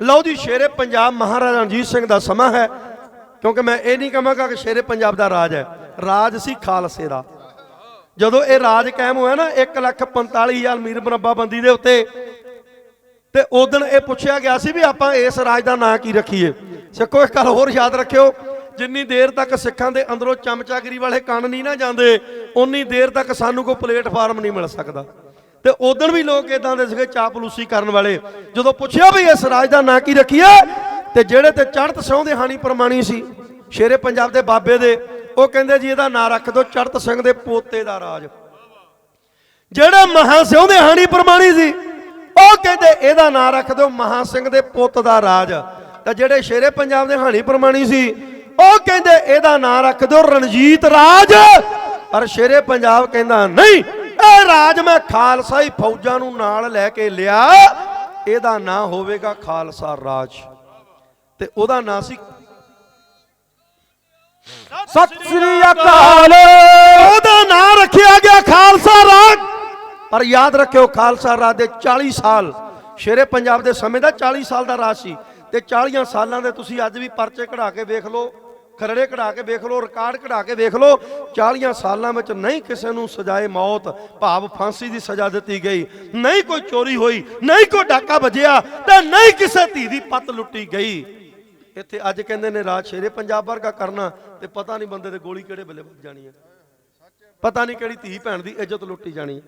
ਲਓ ਜੀ ਸ਼ੇਰੇ ਪੰਜਾਬ ਮਹਾਰਾਜਾ ਰਣਜੀਤ ਸਿੰਘ ਦਾ ਸਮਾਂ ਹੈ, ਕਿਉਂਕਿ ਮੈਂ ਇਹ ਨਹੀਂ ਕਹਾਂਗਾ ਕਿ ਸ਼ੇਰੇ ਪੰਜਾਬ ਦਾ ਰਾਜ ਹੈ। ਰਾਜ ਸੀ ਖਾਲਸੇ ਦਾ। ਜਦੋਂ ਇਹ ਰਾਜ ਕਾਇਮ ਹੋਇਆ ਨਾ 145000 ਮੀਰ ਮੁਰੱਬਾ ਬੰਦੀ ਦੇ ਉੱਤੇ, ਤੇ ਉਦੋਂ ਇਹ ਪੁੱਛਿਆ ਗਿਆ ਸੀ ਵੀ ਆਪਾਂ ਇਸ ਰਾਜ ਦਾ ਨਾਂ ਕੀ ਰੱਖੀਏ। ਸਿੱਖੋ, ਇੱਕ ਗੱਲ ਹੋਰ ਯਾਦ ਰੱਖਿਓ, ਜਿੰਨੀ ਦੇਰ ਤੱਕ ਸਿੱਖਾਂ ਦੇ ਅੰਦਰੋਂ ਚਮਚਾਗਰੀ ਵਾਲੇ ਕੰਨ ਨਹੀਂ ਨਾ ਜਾਂਦੇ ਉਨੀ ਦੇਰ ਤੱਕ ਸਾਨੂੰ ਕੋਈ ਪਲੇਟਫਾਰਮ ਨਹੀਂ ਮਿਲ ਸਕਦਾ। ਤੇ ਉਦੋਂ ਵੀ ਲੋਕ ਇਦਾਂ ਦੇ ਸੀਗੇ ਚਾਪਲੂਸੀ ਕਰਨ ਵਾਲੇ। ਜਦੋਂ ਪੁੱਛਿਆ ਵੀ ਇਸ ਰਾਜ ਦਾ ਨਾਂ ਕੀ ਰੱਖੀਏ, ਤੇ ਜਿਹੜੇ ਤੇ ਚੜਤ ਸਿਉਂ ਦੇ ਹਾਣੀ ਪ੍ਰਮਾਣੀ ਸੀ, ਸ਼ੇਰੇ ਪੰਜਾਬ ਦੇ ਬਾਬੇ ਦੇ, ਉਹ ਕਹਿੰਦੇ ਜੀ ਇਹਦਾ ਨਾਂ ਰੱਖ ਦਿਓ ਚੜਤ ਸਿੰਘ ਦੇ ਪੋਤੇ ਦਾ ਰਾਜ। ਜਿਹੜੇ ਮਹਾ ਸਿਉਂ ਦੇ ਹਾਣੀ ਪ੍ਰਮਾਣੀ ਸੀ, ਉਹ ਕਹਿੰਦੇ ਇਹਦਾ ਨਾਂ ਰੱਖ ਦਿਓ ਮਹਾ ਸਿੰਘ ਦੇ ਪੁੱਤ ਦਾ ਰਾਜ। ਤਾਂ ਜਿਹੜੇ ਸ਼ੇਰੇ ਪੰਜਾਬ ਦੇ ਹਾਣੀ ਪ੍ਰਮਾਣੀ ਸੀ, ਉਹ ਕਹਿੰਦੇ ਇਹਦਾ ਨਾਂ ਰੱਖ ਦਿਓ ਰਣਜੀਤ ਰਾਜ। ਪਰ ਸ਼ੇਰੇ ਪੰਜਾਬ ਕਹਿੰਦਾ ਨਹੀਂ ਇਹ ਰਾਜ ਮੈਂ ਖਾਲਸਾ ਹੀ ਫੌਜਾਂ ਨੂੰ ਨਾਲ ਲੈ ਕੇ ਲਿਆ। ਇਹਦਾ ਨਾਂ ਹੋਵੇਗਾ ਖਾਲਸਾ ਰਾਜ। ਤੇ ਉਹਦਾ ਨਾਂ ਸੀ ਸਤਿ ਸ੍ਰੀ ਅਕਾਲ। ਉਹਦਾ ਨਾਂ ਰੱਖਿਆ ਗਿਆ ਖਾਲਸਾ ਰਾਜ। ਪਰ ਯਾਦ ਰੱਖਿਓ ਖਾਲਸਾ ਰਾਜ ਦੇ 40 ਸਾਲ ਸ਼ੇਰੇ ਪੰਜਾਬ ਦੇ ਸਮੇਂ ਦਾ 40 ਸਾਲ ਦਾ ਰਾਜ ਸੀ। ਤੇ 40 ਸਾਲਾਂ ਦੇ ਤੁਸੀਂ ਅੱਜ ਵੀ ਪਰਚੇ ਕਢਾ ਕੇ ਵੇਖ ਲਓ। ਖਰੜੇ ਕਢਾ ਕੇ ਵੇਖ ਲਓ, ਰਿਕਾਰਡ ਕਢਾ ਕੇ ਵੇਖ ਲਓ 40 ਸਾਲਾਂ ਵਿੱਚ ਨਹੀਂ ਕਿਸੇ ਨੂੰ ਸਜ਼ਾਏ ਮੌਤ, ਭਾਵ ਫਾਂਸੀ ਦੀ ਸਜ਼ਾ ਦਿੱਤੀ ਗਈ। ਨਹੀਂ ਕੋਈ ਚੋਰੀ ਹੋਈ, ਨਹੀਂ ਕੋਈ ਡਾਕਾ ਵੱਜਿਆ ਤੇ ਨਹੀਂ ਕਿਸੇ ਧੀ ਦੀ ਪਤ ਲੁੱਟੀ ਗਈ। ਇੱਥੇ ਅੱਜ ਕਹਿੰਦੇ ਨੇ ਰਾਜ ਸ਼ੇਰੇ ਪੰਜਾਬ ਵਰਗਾ ਕਰਨਾ ਤੇ ਪਤਾ ਨਹੀਂ ਬੰਦੇ ਦੇ ਗੋਲੀ ਕਿਹੜੇ ਵੇਲੇ ਵੱਜ ਜਾਣੀ ਹੈ। ਪਤਾ ਨਹੀਂ ਕਿਹੜੀ ਧੀ ਭੈਣ ਦੀ ਇੱਜ਼ਤ ਲੁੱਟੀ ਜਾਣੀ